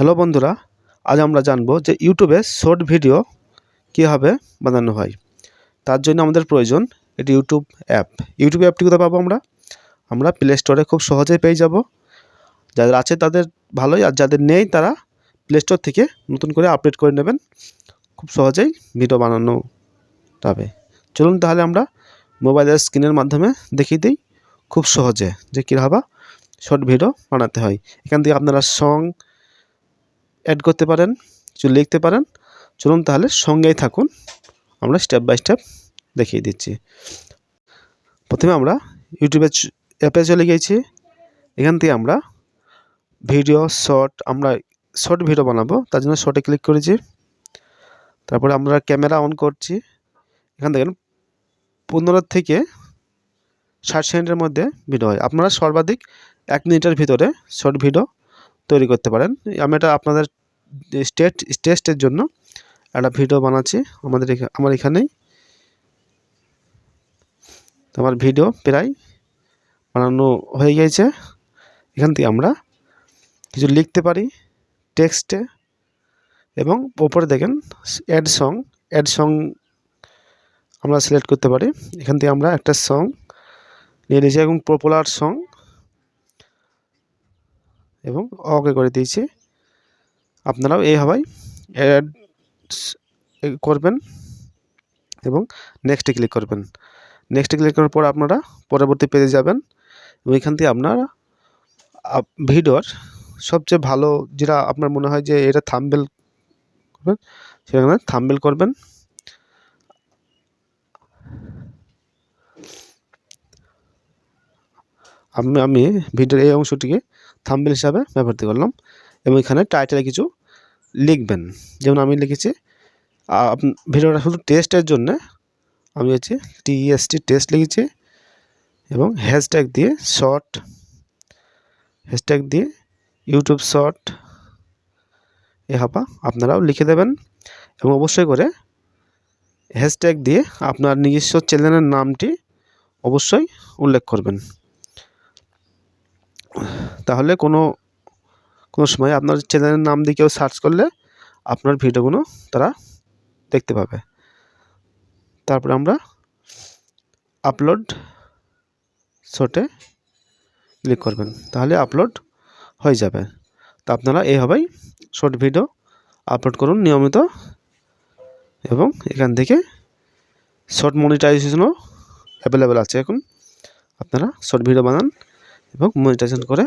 Hello বন্ধুরা, আজ আমরা জানব যে ইউটিউবে শর্ট ভিডিও কীভাবে বানানো হয়। তার জন্য আমাদের প্রয়োজন এটি ইউটিউব অ্যাপ। ইউটিউব অ্যাপটি কোথায় পাবো আমরা? আমরা প্লে স্টোরে খুব সহজেই পেয়ে যাব। যাদের আছে তাদের ভালোই, আর যাদের নেই তারা প্লে স্টোর থেকে নতুন করে আপডেট করে নেবেন। খুব সহজেই ভিডিও বানানো যাবে। চলুন তাহলে আমরা মোবাইলের স্ক্রিনের মাধ্যমে দেখিয়ে দিই খুব সহজে যে কীভাবে শর্ট ভিডিও বানাতে হয়। এখান থেকে আপনারা সং অ্যাড করতে পারেন, কিছু লিখতে পারেন। চলুন তাহলে সঙ্গেই থাকুন। আমরা স্টেপ বাই স্টেপ দেখিয়ে দিচ্ছি। প্রথমে আমরা ইউটিউবে অ্যাপে চলে গিয়েছি। এখান থেকে আমরা ভিডিও শর্ট আমরা শর্ট ভিডিও বানাবো। তার জন্য শর্টে ক্লিক করেছি। তারপরে আমরা ক্যামেরা অন করছি। এখান থেকে পনেরো থেকে ষাট সেকেন্ডের মধ্যে ভিডিও হয়। আপনারা সর্বাধিক এক মিনিটের ভিতরে শর্ট ভিডিও তৈরি করতে পারেন। আমি এটা আপনাদের স্টেট টেস্টের জন্য একটা ভিডিও বানাচ্ছি আমাদের এখা- আমার এখানেই। আমার ভিডিও প্রায় বানানো হয়ে গিয়েছে। এখান থেকে আমরা কিছু লিখতে পারি টেক্সটে এবং ওপরে দেখেন অ্যাড সং অ্যাড সং আমরা সিলেক্ট করতে পারি। এখান থেকে আমরা একটা সং নিয়ে নিয়েছি এবং পপুলার সং এবং ওকে করে দিয়েছি। আপনারাও এইভাবেই অ্যাড করবেন এবং নেক্সটে ক্লিক করবেন। নেক্সটে ক্লিক করার পর আপনারা পরবর্তী পেজে যাবেন এখান থেকে আপনারা ভিডিওর সবচেয়ে ভালো যেটা আপনার মনে হয় যে এটা থাম্বেল করবেন, সেখানে থাম্বেল করবেন। আমি আমি ভিডিওর এই অংশটিকে থাম্বেল হিসাবে ব্যবহার করলাম। এবং এখানে টাইটেলে কিছু লিখবেন। যেমন আমি লিখেছি ভিডিওটা শুধু টেস্টের জন্যে, আমি হচ্ছে টিএসটি টেস্ট লিখেছি এবং হ্যাশট্যাগ দিয়ে শর্ট হ্যাশট্যাগ দিয়ে ইউটিউব শর্ট এ হাপা আপনারাও লিখে দেবেন এবং অবশ্যই করে হ্যাশট্যাগ দিয়ে আপনার নিজস্ব চ্যানেলের নামটি অবশ্যই উল্লেখ করবেন। তাহলে কোনো কোনো সময় আপনার চ্যানেলের নাম দিয়ে কেউ সার্চ করলে আপনার ভিডিওগুলো তারা দেখতে পাবে। তারপরে আমরা আপলোড শটে ক্লিক করবেন, তাহলে আপলোড হয়ে যাবে। তা আপনারা এইভাবেই শর্ট ভিডিও আপলোড করুন নিয়মিত এবং এখান থেকে শর্ট মনিটাইজেশনও অ্যাভেলেবেল আছে। এখন আপনারা শর্ট ভিডিও বানান এবং মনিটাইজেশন করে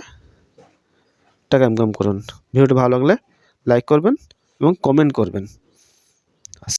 টাকা ইনকাম করুন। ভিডিওটি ভালো লাগলে লাইক করবেন এবং কমেন্ট করবেন।